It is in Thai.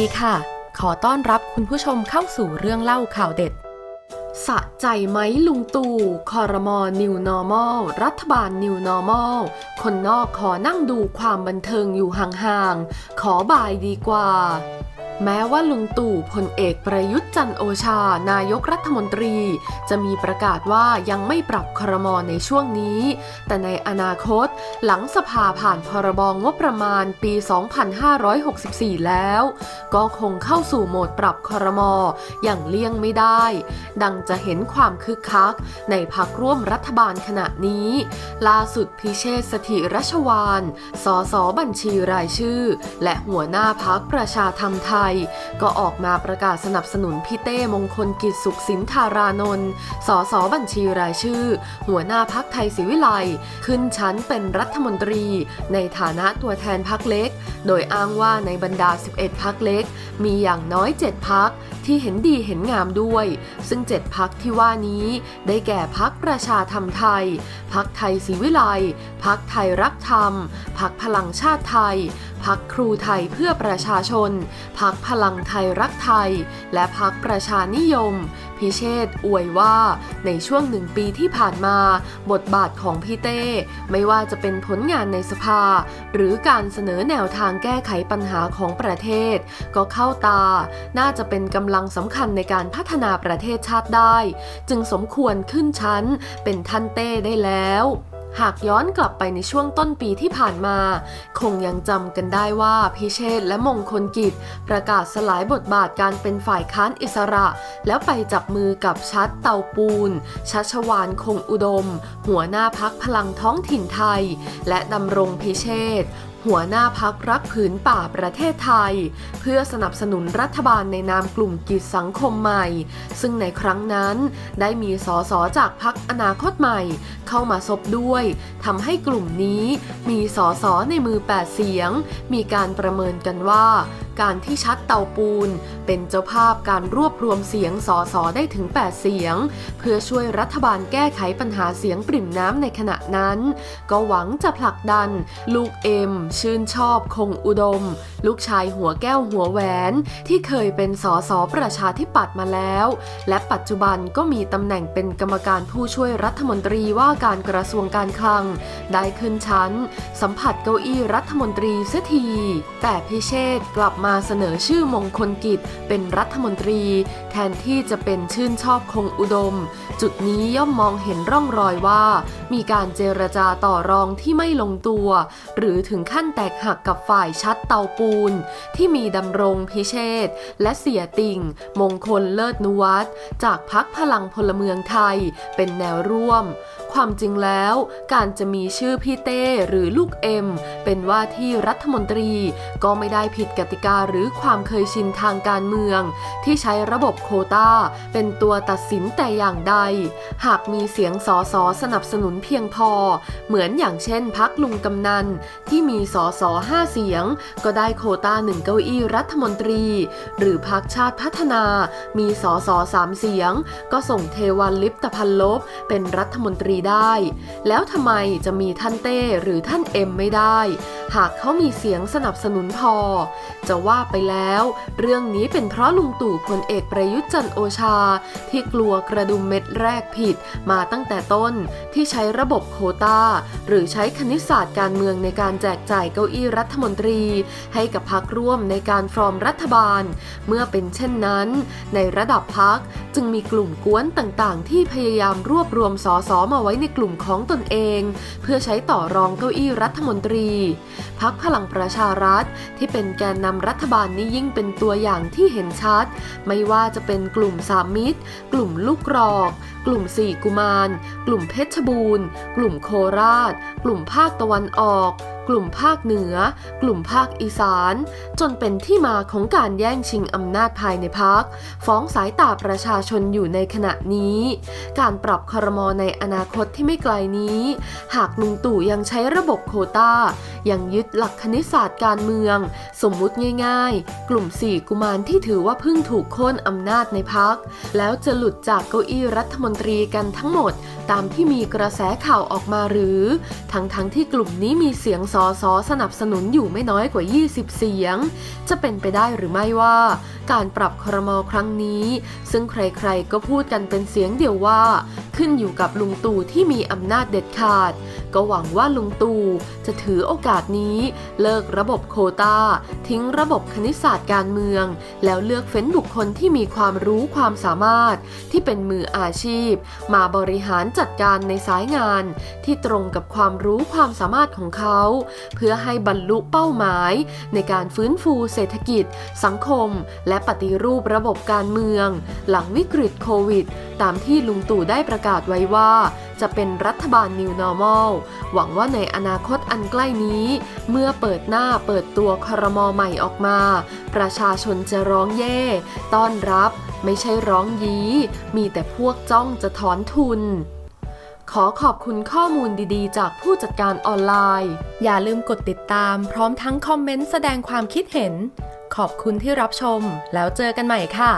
ดีค่ะ ขอต้อนรับคุณผู้ชมเข้าสู่เรื่องเล่าข่าวเด็ด สะใจไหมลุงตู่คอรมอ New Normal รัฐบาล New Normal คนนอกขอนั่งดูความบันเทิงอยู่ห่างๆ ขอบายดีกว่า แม้ว่าลุงตู่พลเอกประยุทธ์จันโอชา นายกรัฐมนตรี จะมีประกาศว่ายังไม่ปรับครมในช่วงนี้ แต่ในอนาคต หลังสภาผ่านพรบงบประมาณปี 2564 แล้ว ก็คงเข้าสู่โหมดปรับครมอย่างเลี่ยงไม่ได้ ดังจะเห็นความคึกคัก ในพักร่วมรัฐบาลขณะนี้ ล่าสุดพิเชษสถิรัชวานสสบัญชีรายชื่อ และหัวหน้าพักประชาธรรมไทยก็ออกมาประกาศสนับสนุนพี่เต้มงคลกิจสุขสินธารานนท์สสบัญชีรายชื่อ หัวหน้าพักไทยศิวิไลขึ้นชั้นเป็นรัฐมนตรี ในฐานะตัวแทนพักเล็ก โดยอ้างว่าในบรรดา 11 พักเล็ก มีอย่างน้อย 7 พักที่เห็นดีเห็นงามด้วย ซึ่ง 7 พักที่ว่านี้ ได้แก่พักประชาธรรมไทย พักไทยศรีวิไลพักไทยรักธรรม พักพลังชาติไทย พักครูไทยเพื่อประชาชน พักพลังไทยรักไทย และพักประชานิยม พิเชษอวยว่า ในช่วงหนึ่งปีที่ผ่านมา บทบาทของพี่เต้ ไม่ว่าจะเป็นผลงานในสภา หรือการเสนอแนวทางแก้ไขปัญหาของประเทศ ก็เข้าตา น่าจะเป็นกำลังสำคัญในการพัฒนาประเทศชาติได้ จึงสมควรขึ้นชั้นเป็นท่านเต้ได้แล้ว หากย้อนกลับไปในช่วงต้นปีที่ผ่านมา คงยังจำกันได้ว่าพิเชษและมงคลกิจ ประกาศสลายบทบาทการเป็นฝ่ายค้านอิสระ แล้วไปจับมือกับชัดเตาปูน ชัชวานคงอุดม หัวหน้าพักพลังท้องถิ่นไทย และดำรงพิเชษ หัวหน้าพักรักผืนป่าประเทศไทย เพื่อสนับสนุนรัฐบาลในนามกลุ่มกิจสังคมใหม่ ซึ่งในครั้งนั้นได้มีสสจากพักอนาคตใหม่ เข้ามาซบด้วยทำให้กลุ่มนี้มีสสในมือ 8 เสียง มีการประเมินกันว่าการที่ชัดเตาปูน เป็นเจ้าภาพการรวบรวมเสียงสอสอได้ถึง 8 เสียง เพื่อช่วยรัฐบาลแก้ไขปัญหาเสียงปริ่มน้ำในขณะนั้น ก็หวังจะผลักดัน ลูกเอ็ม ชื่นชอบคงอุดมลูกชายหัวแก้วหัวแหวนที่เคยเป็นสสประชาธิปัตย์มาแล้ว และปัจจุบันก็มีตำแหน่งเป็นกรรมการผู้ช่วยรัฐมนตรีว่าการกระทรวงการคลัง ได้ขึ้นชั้น สัมผัสเก้าอี้รัฐมนตรีเสียที แต่พิเชษกลับมาเสนอชื่อมงคลกิจเป็นรัฐมนตรี แทนที่จะเป็นชื่นชอบคงอุดม จุดนี้ย่อมมองเห็นร่องรอยว่า มีการเจรจาต่อรองที่ไม่ลงตัว หรือถึงขั้นแตกหักกับฝ่ายชัดเตาปูนที่มีดำรงพิเชษและเสียติ่ง มงคลเลิศนุวัตรจากพักพลังพลเมืองไทยเป็นแนวร่วม ความจริงแล้ว การจะมีชื่อพี่เต้หรือลูกเอ็ม เป็นว่าที่รัฐมนตรี ก็ไม่ได้ผิดกติกาหรือความเคยชินทางการเมือง ที่ใช้ระบบโคตาเป็นตัวตัดสินแต่อย่างใด หากมีเสียงสอสอสนับสนุนเพียงพอ เหมือนอย่างเช่นพักลุงกำนัน ที่มีสอสอห้าเสียง ก็ได้โคตาหนึ่งเก้าอี้รัฐมนตรี หรือพักชาติพัฒนา มีสอสอสามเสียง ก็ส่งเทวันลิปตพันลบเป็นรัฐมนตรีได้ แล้วทำไมจะมีท่านเต้หรือท่านเอ็มไม่ได้ หากเขามีเสียงสนับสนุนพอ จะว่าไปแล้ว เรื่องนี้เป็นเพราะลุงตู่พลเอกประยุทธ์จันโอชา ที่กลัวกระดุมเม็ดแรกผิดมาตั้งแต่ต้นที่ใช้ระบบโคตาหรือใช้คณิตศาสตร์การเมืองในการแจกจ่ายเก้าอี้รัฐมนตรี ให้กับพักร่วมในการฟอร์มรัฐบาล เมื่อเป็นเช่นนั้น ในระดับพัก จึงมีกลุ่มกวนต่างๆ ที่พยายามรวบรวมสสมาไว้ในกลุ่มของตนเอง เพื่อใช้ต่อรองเก้าอี้รัฐมนตรี พักพลังประชารัฐที่เป็นแกนนำรัฐบาลนี้ยิ่งเป็นตัวอย่างที่เห็นชัด ไม่ว่าจะเป็นกลุ่มสามมิตร กลุ่มลูกกรอก กลุ่มสี่กุมาร กลุ่มเพชรบูรณ์ กลุ่มโคราช กลุ่มภาคตะวันออก กลุ่มภาคเหนือ กลุ่มภาคอีสาน จนเป็นที่มาของการแย่งชิงอำนาจภายในพัก ฟ้องสายตาประชาชนอยู่ในขณะนี้ การปรับครมในอนาคตที่ไม่ไกลนี้ หากลุงตู่ยังใช้ระบบโควตา ยังยึดหลักคณิตศาสตร์การเมือง สมมุติง่ายๆ กลุ่มสี่กุมารที่ถือว่าเพิ่งถูกโค่นอำนาจในพัก แล้วจะหลุดจากเก้าอี้รัฐมนตรีกันทั้งหมด ตามที่มีกระแสข่าวออกมาหรือ ทั้งๆทที่กลุ่มนี้มีเสียงสอสอสนับสนุนอยู่ไม่น้อยกว่า 20 เสียง จะเป็นไปได้หรือไม่ว่า การปรับครมอครั้งนี้ ซึ่งใครๆก็พูดกันเป็นเสียงเดียวว่า ขึ้นอยู่กับลุงตู่ที่มีอำนาจเด็ดขาด ก็หวังว่าลุงตู่จะถือโอกาสนี้ เลิกระบบโควตาทิ้งระบบคณิตศาสตร์การเมือง แล้วเลือกเฟ้นบุคคลที่มีความรู้ความสามารถ ที่เป็นมืออาชีพ มาบริหารจัดการในสายงาน ที่ตรงกับความรู้ความสามารถของเขา เพื่อให้บรรลุเป้าหมาย ในการฟื้นฟูเศรษฐกิจ สังคม และปฏิรูประบบการเมือง หลังวิกฤตโควิด ตามที่ลุงตู่ได้ประกาศไว้ว่า จะเป็นรัฐบาล New Normal หวังว่าในอนาคตอันใกล้นี้ เมื่อเปิดหน้าเปิดตัวครมอใหม่ออกมา ประชาชนจะร้องเย่ ต้อนรับไม่ใช่ร้องยี้ มีแต่พวกจ้องจะถอนทุนขอขอบคุณข้อมูลดีๆ จากผู้จัดการออนไลน์ อย่าลืมกดติดตาม พร้อมทั้งคอมเมนต์แสดงความคิดเห็น ขอบคุณที่รับชม แล้วเจอกันใหม่ค่ะ